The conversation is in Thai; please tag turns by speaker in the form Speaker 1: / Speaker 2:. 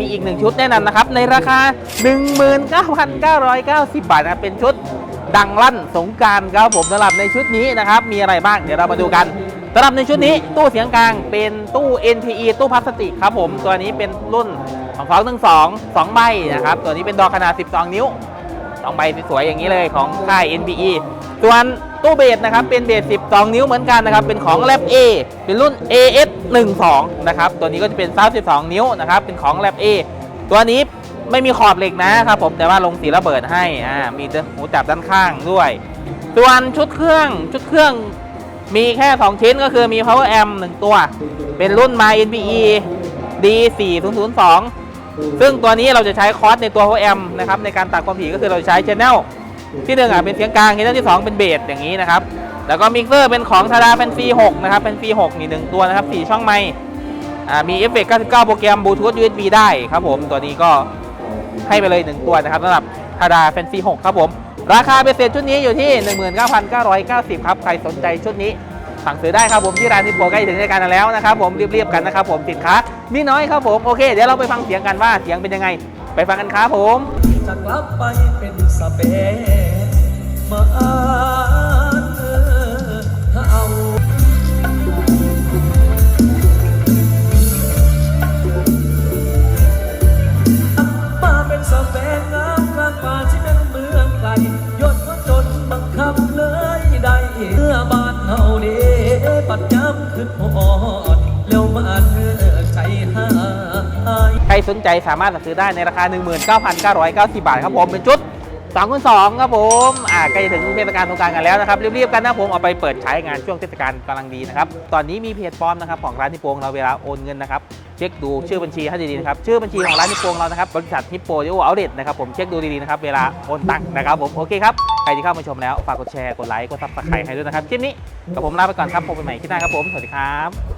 Speaker 1: มีอีกหนึ่งชุดแนะนำนะครับ ในราคา 19,990 บาทนะครับเป็นชุดดังลั่นสงการครับผมสำหรับในชุดนี้นะครับ มีอะไรบ้างเดี๋ยวเรามาดูกันสำหรับในชุดนี้ตู้เสียงกลางเป็นตู้ NPE ตู้พลาสติกครับผมตัวนี้เป็นรุ่น2 2 1 2 2ใบนะครับ ตัวนี้เป็นดอกขนาด 12 นิ้วสองใบสวยๆอย่างนี้เลยของค่าย NPE ส่วน ตู้เบสนะครับเป็นเบส 12 นิ้วเหมือนกันนะครับเป็นของ Lab A เป็นรุ่น AS 12นะครับตัวนี้ก็จะเป็นซาว12 นิ้วนะครับเป็นของ Lab A ตัวนี้ไม่มีขอบเหล็กนะครับผมแต่ว่าลงสีระเบิดให้อ่ามีหูจับด้านข้างด้วย ส่วนชุดเครื่องชุดเครื่องมีแค่ 2 ชิ้นก็คือมี power amp 1 ตัว เป็นรุ่น My NPE D4002 ซึ่งตัวนี้เราจะใช้คอร์สในตัว power amp นะครับในการตัดความถี่ก็คือเราใช้ channel ที่หนึ่งอะเป็นเสียงกลางที่ต้นที่ 2 เป็นเบสอย่างนี้นะครับ แล้วก็มิกเซอร์เป็นของทาราเป็น C6 นะครับเป็น C6 นี่หนึ่งตัวนะครับ4ช่องไมค์มีเอฟเฟกต์99 โปรแกรมบลูทูธ USB ได้ครับผม ตัวนี้ก็ให้ไปเลย 1 ตัวนะครับสำหรับทาราเป็น C6 ครับผม ราคาเป็นเศษชุดนี้อยู่ที่ 19,990 ครับ ใครสนใจชุดนี้ สั่งซื้อได้ครับผมที่ร้านทิปโปใกล้ถึงรายการแล้วนะครับผมรีบๆกันนะครับผมสินค้ามีน้อยครับผมโอเคเดี๋ยวเราไปฟังเสียงกันว่าเสียงเป็นยังไง ไปฟังกันครับผม
Speaker 2: จะกลับไปเป็นสเปมาอานเอาเอามาเป็นสเปงามกลางป่าที่เป็นเมืองไกล ดย้ำขึ้นหอดแล้วมาเธอใจหาย
Speaker 1: ใครสนใจสามารถสั่งซื้อได้ในราคา 19,990 บาทครับผมเป็นชุด 2คูณ2ครับผมอ่าใกล้จะถึงเทศกาลสงกรารกันแล้วนะครับรีบๆกันนะผมเอาไปเปิดใช้งานช่วงเทศกาลกำลังดีนะครับตอนนี้มีเพจปลอมนะครับของร้านนิโปงเราเวลาโอนเงินนะครับเช็คดูชื่อบัญชีให้ดีๆนะครับชื่อบัญชีของร้านนิโปงเรานะครับบริษัทฮิปโปดิโอเอาเดตนะครับผมเช็คดูดีๆนะครับเวลาโอนตังค์นะครับผมโอเคครับใครที่เข้ามาชมแล้วฝากกดแชร์กดไลค์กดซับสไครต์ให้ด้วยนะครับคลิปนี้กับผมลาไปก่อนครับพบกันใหม่ที่หน้าครับผมสวัสดีครับ